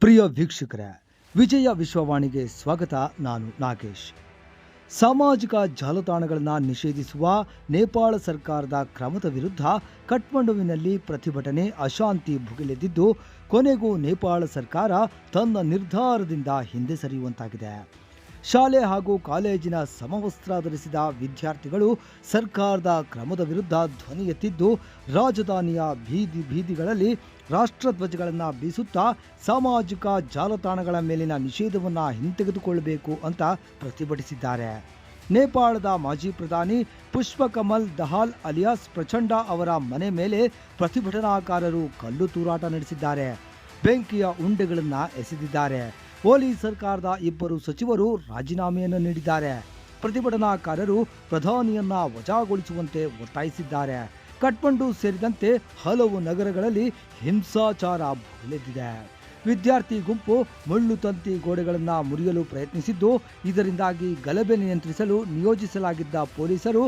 ಪ್ರಿಯ ವೀಕ್ಷಕರೇ, ವಿಜಯ ವಿಶ್ವವಾಣಿಗೆ ಸ್ವಾಗತ. ನಾನು ನಾಗೇಶ್. ಸಾಮಾಜಿಕ ಜಾಲತಾಣಗಳನ್ನು ನಿಷೇಧಿಸುವ ನೇಪಾಳ ಸರ್ಕಾರದ ಕ್ರಮದ ವಿರುದ್ಧ ಕಠ್ಮಂಡುವಿನಲ್ಲಿ ಪ್ರತಿಭಟನೆ ಅಶಾಂತಿ ಭುಗಿಲೆದ್ದಿದ್ದು, ಕೊನೆಗೂ ನೇಪಾಳ ಸರ್ಕಾರ ತನ್ನ ನಿರ್ಧಾರದಿಂದ ಹಿಂದೆ ಸರಿಯುವಂತಾಗಿದೆ. ಶಾಲೆ ಹಾಗೂ ಕಾಲೇಜಿನ ಸಮವಸ್ತ್ರ ಧರಿಸಿದ ವಿದ್ಯಾರ್ಥಿಗಳು ಸರ್ಕಾರದ ಕ್ರಮದ ವಿರುದ್ಧ ಧ್ವನಿ ಎತ್ತಿದ್ದು, ರಾಜಧಾನಿಯ ಬೀದಿ ಬೀದಿಗಳಲ್ಲಿ ರಾಷ್ಟ್ರಧ್ವಜಗಳನ್ನು ಬೀಸುತ್ತಾ ಸಾಮಾಜಿಕ ಜಾಲತಾಣಗಳ ಮೇಲಿನ ನಿಷೇಧವನ್ನು ಹಿಂತೆಗೆದುಕೊಳ್ಳಬೇಕು ಅಂತ ಪ್ರತಿಭಟಿಸಿದ್ದಾರೆ. ನೇಪಾಳದ ಮಾಜಿ ಪ್ರಧಾನಿ ಪುಷ್ಪಕಮಲ್ ದಹಾಲ್ ಅಲಿಯಾಸ್ ಪ್ರಚಂಡ ಅವರ ಮನೆ ಮೇಲೆ ಪ್ರತಿಭಟನಾಕಾರರು ಕಲ್ಲು ತೂರಾಟ ನಡೆಸಿದ್ದಾರೆ. ಬೆಂಕಿಯ ಉಂಡೆಗಳನ್ನು ಎಸೆದಿದ್ದಾರೆ. ಓಲಿ ಸರ್ಕಾರದ ಇಬ್ಬರು ಸಚಿವರು ರಾಜೀನಾಮೆಯನ್ನು ನೀಡಿದ್ದಾರೆ. ಪ್ರತಿಭಟನಾಕಾರರು ಪ್ರಧಾನಿಯನ್ನ ವಜಾಗೊಳಿಸುವಂತೆ ಒತ್ತಾಯಿಸಿದ್ದಾರೆ. ಕಠ್ಮಂಡು ಸೇರಿದಂತೆ ಹಲವು ನಗರಗಳಲ್ಲಿ ಹಿಂಸಾಚಾರ ಬೆಳೆದಿದೆ. ವಿದ್ಯಾರ್ಥಿ ಗುಂಪು ಮುಳ್ಳು ತಂತಿ ಗೋಡೆಗಳನ್ನು ಮುರಿಯಲು ಪ್ರಯತ್ನಿಸಿದ್ದು, ಇದರಿಂದಾಗಿ ಗಲಭೆ ನಿಯಂತ್ರಿಸಲು ನಿಯೋಜಿಸಲಾಗಿದ್ದ ಪೊಲೀಸರು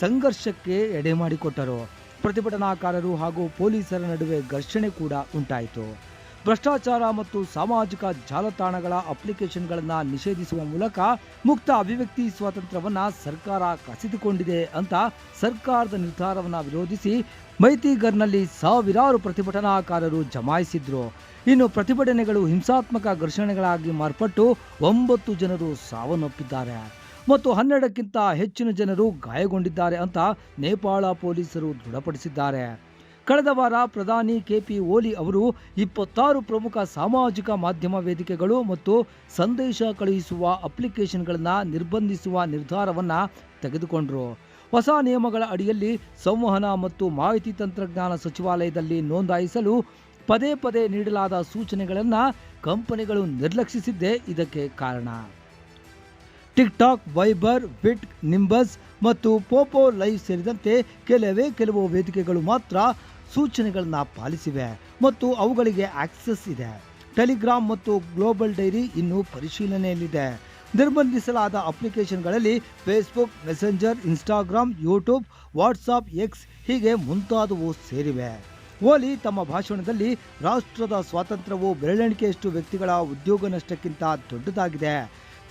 ಸಂಘರ್ಷಕ್ಕೆ ಎಡೆ ಮಾಡಿಕೊಟ್ಟರು. ಪ್ರತಿಭಟನಾಕಾರರು ಹಾಗೂ ಪೊಲೀಸರ ನಡುವೆ ಘರ್ಷಣೆ ಕೂಡ ಉಂಟಾಯಿತು. ಭ್ರಷ್ಟಾಚಾರ ಮತ್ತು ಸಾಮಾಜಿಕ ಜಾಲತಾಣಗಳ ಅಪ್ಲಿಕೇಶನ್ಗಳನ್ನು ನಿಷೇಧಿಸುವ ಮೂಲಕ ಮುಕ್ತ ಅಭಿವ್ಯಕ್ತಿ ಸ್ವಾತಂತ್ರ್ಯವನ್ನು ಸರ್ಕಾರ ಕಸಿದುಕೊಂಡಿದೆ ಅಂತ ಸರ್ಕಾರದ ನಿರ್ಧಾರವನ್ನು ವಿರೋಧಿಸಿ ಮೈತಿಗರ್ನಲ್ಲಿ ಸಾವಿರಾರು ಪ್ರತಿಭಟನಾಕಾರರು ಜಮಾಯಿಸಿದ್ರು. ಇನ್ನು ಪ್ರತಿಭಟನೆಗಳು ಹಿಂಸಾತ್ಮಕ ಘರ್ಷಣೆಗಳಾಗಿ ಮಾರ್ಪಟ್ಟು ಒಂಬತ್ತು ಜನರು ಸಾವನ್ನಪ್ಪಿದ್ದಾರೆ. ಮತ್ತು ಹನ್ನೆರಡಕ್ಕಿಂತ ಹೆಚ್ಚಿನ ಜನರು ಗಾಯಗೊಂಡಿದ್ದಾರೆ ಅಂತ ನೇಪಾಳ ಪೊಲೀಸರು ದೃಢಪಡಿಸಿದ್ದಾರೆ. ಕಳೆದ ವಾರ ಪ್ರಧಾನಿ ಕೆಪಿ ಓಲಿ ಅವರು ಇಪ್ಪತ್ತಾರು ಪ್ರಮುಖ ಸಾಮಾಜಿಕ ಮಾಧ್ಯಮ ವೇದಿಕೆಗಳು ಮತ್ತು ಸಂದೇಶ ಕಳುಹಿಸುವ ಅಪ್ಲಿಕೇಶನ್ಗಳನ್ನು ನಿರ್ಬಂಧಿಸುವ ನಿರ್ಧಾರವನ್ನು ತೆಗೆದುಕೊಂಡರು. ಹೊಸ ನಿಯಮಗಳ ಅಡಿಯಲ್ಲಿ ಸಂವಹನ ಮತ್ತು ಮಾಹಿತಿ ತಂತ್ರಜ್ಞಾನ ಸಚಿವಾಲಯದಲ್ಲಿ ನೋಂದಾಯಿಸಲು ಪದೇ ಪದೇ ನೀಡಲಾದ ಸೂಚನೆಗಳನ್ನು ಕಂಪನಿಗಳು ನಿರ್ಲಕ್ಷಿಸಿದ್ದೇ ಇದಕ್ಕೆ ಕಾರಣ. ಟಿಕ್ಟಾಕ್, ವೈಬರ್, ಬಿಟ್, ನಿಂಬಸ್ ಮತ್ತು ಪೋಪೋ ಲೈವ್ ಸೇರಿದಂತೆ ಕೆಲವೇ ಕೆಲವು ವೇದಿಕೆಗಳು ಮಾತ್ರ ಸೂಚನೆಗಳನ್ನು ಪಾಲಿಸಿವೆ ಮತ್ತು ಅವುಗಳಿಗೆ ಆಕ್ಸೆಸ್ ಇದೆ. ಟೆಲಿಗ್ರಾಮ್ ಮತ್ತು ಗ್ಲೋಬಲ್ ಡೈರಿ ಇನ್ನೂ ಪರಿಶೀಲನೆಯಲ್ಲಿದೆ. ನಿರ್ಬಂಧಿಸಲಾದ ಅಪ್ಲಿಕೇಶನ್ಗಳಲ್ಲಿ Facebook, Messenger, Instagram, YouTube, WhatsApp X ಹೀಗೆ ಮುಂತಾದವು ಸೇರಿವೆ. ಓಲಿ ತಮ್ಮ ಭಾಷಣದಲ್ಲಿ ರಾಷ್ಟ್ರದ ಸ್ವಾತಂತ್ರ್ಯವು ಬೆರಳೆಣಿಕೆಯಷ್ಟು ವ್ಯಕ್ತಿಗಳ ಉದ್ಯೋಗ ನಷ್ಟಕ್ಕಿಂತ ದೊಡ್ಡದಾಗಿದೆ.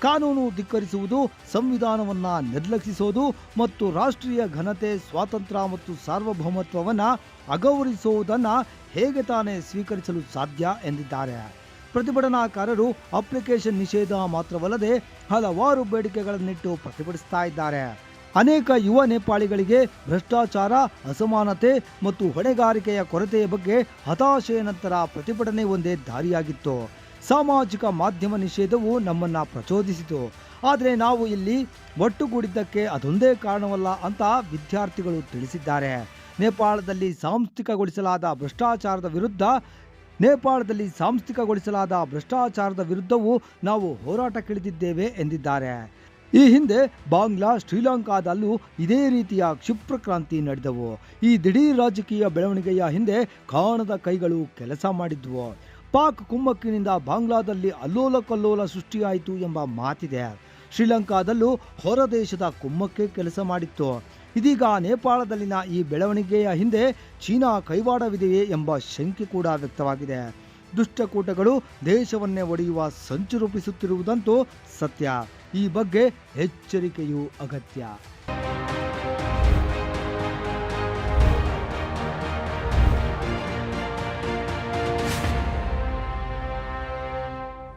ಕಾನೂನು ಧಿಕ್ಕರಿಸುವುದು, ಸಂವಿಧಾನವನ್ನು ನಿರ್ಲಕ್ಷಿಸುವುದು ಮತ್ತು ರಾಷ್ಟ್ರೀಯ ಘನತೆ, ಸ್ವಾತಂತ್ರ್ಯ ಮತ್ತು ಸಾರ್ವಭೌಮತ್ವವನ್ನು ಅಗೌರಿಸುವುದನ್ನು ಹೇಗೆ ತಾನೇ ಸ್ವೀಕರಿಸಲು ಸಾಧ್ಯ ಎಂದಿದ್ದಾರೆ. ಪ್ರತಿಭಟನಾಕಾರರು ಅಪ್ಲಿಕೇಶನ್ ನಿಷೇಧ ಮಾತ್ರವಲ್ಲದೆ ಹಲವಾರು ಬೇಡಿಕೆಗಳನ್ನಿಟ್ಟು ಪ್ರತಿಭಟಿಸ್ತಾ ಇದ್ದಾರೆ. ಅನೇಕ ಯುವ ನೇಪಾಳಿಗಳಿಗೆ ಭ್ರಷ್ಟಾಚಾರ, ಅಸಮಾನತೆ ಮತ್ತು ಹೊಣೆಗಾರಿಕೆಯ ಕೊರತೆಯ ಬಗ್ಗೆ ಹತಾಶೆಯ ನಂತರ ಪ್ರತಿಭಟನೆ ಒಂದೇ ದಾರಿಯಾಗಿತ್ತು. ಸಾಮಾಜಿಕ ಮಾಧ್ಯಮ ನಿಷೇಧವು ನಮ್ಮನ್ನು ಪ್ರಚೋದಿಸಿತು. ಆದರೆ ನಾವು ಇಲ್ಲಿ ಒಟ್ಟುಗೂಡಿದ್ದಕ್ಕೆ ಅದೊಂದೇ ಕಾರಣವಲ್ಲ ಅಂತ ವಿದ್ಯಾರ್ಥಿಗಳು ತಿಳಿಸಿದ್ದಾರೆ. ನೇಪಾಳದಲ್ಲಿ ಸಾಂಸ್ಥಿಕಗೊಳಿಸಲಾದ ಭ್ರಷ್ಟಾಚಾರದ ವಿರುದ್ಧ, ನೇಪಾಳದಲ್ಲಿ ಸಾಂಸ್ಥಿಕಗೊಳಿಸಲಾದ ಭ್ರಷ್ಟಾಚಾರದ ವಿರುದ್ಧವೂ ನಾವು ಹೋರಾಟಕ್ಕಿಳಿದಿದ್ದೇವೆ ಎಂದಿದ್ದಾರೆ. ಈ ಹಿಂದೆ ಬಾಂಗ್ಲಾ, ಶ್ರೀಲಂಕಾದಲ್ಲೂ ಇದೇ ರೀತಿಯ ಕ್ಷಿಪ್ರ ಕ್ರಾಂತಿ ನಡೆದವು. ಈ ದಿಢೀರ್ ರಾಜಕೀಯ ಬೆಳವಣಿಗೆಯ ಹಿಂದೆ ಕಾಣದ ಕೈಗಳು ಕೆಲಸ ಮಾಡಿದ್ವು. ಪಾಕ್ ಕುಮ್ಮಕ್ಕಿನಿಂದ ಬಾಂಗ್ಲಾದಲ್ಲಿ ಅಲ್ಲೋಲ ಕಲ್ಲೋಲ ಸೃಷ್ಟಿಯಾಯಿತು ಎಂಬ ಮಾತಿದೆ. ಶ್ರೀಲಂಕಾದಲ್ಲೂ ಹೊರ ದೇಶದ ಕುಮ್ಮಕ್ಕೆ ಕೆಲಸ ಮಾಡಿತ್ತು. ಇದೀಗ ನೇಪಾಳದಲ್ಲಿನ ಈ ಬೆಳವಣಿಗೆಯ ಹಿಂದೆ ಚೀನಾ ಕೈವಾಡವಿದೆಯೇ ಎಂಬ ಶಂಕೆ ಕೂಡ ವ್ಯಕ್ತವಾಗಿದೆ. ದುಷ್ಟಕೂಟಗಳು ದೇಶವನ್ನೇ ಒಡೆಯುವ ಸಂಚು ರೂಪಿಸುತ್ತಿರುವುದಂತೂ ಸತ್ಯ. ಈ ಬಗ್ಗೆ ಎಚ್ಚರಿಕೆಯೂ ಅಗತ್ಯ.